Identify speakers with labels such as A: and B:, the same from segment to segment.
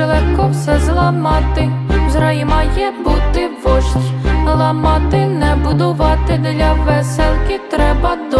A: Дуже легко все зламати, в зраї має бути вождь, ламати, не будувати для веселки треба до.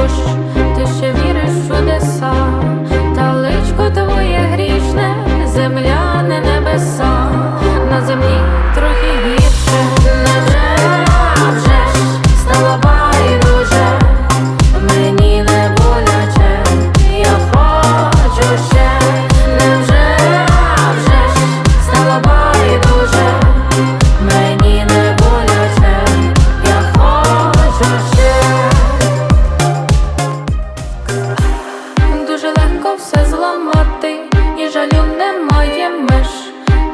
A: Легко все зламати, і жалю немає меж,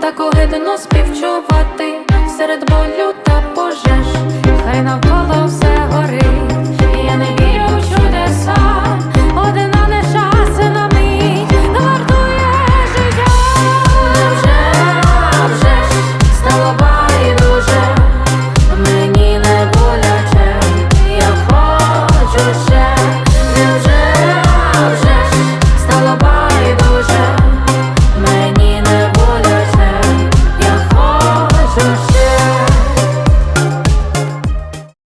A: так огидно співчувати серед болю та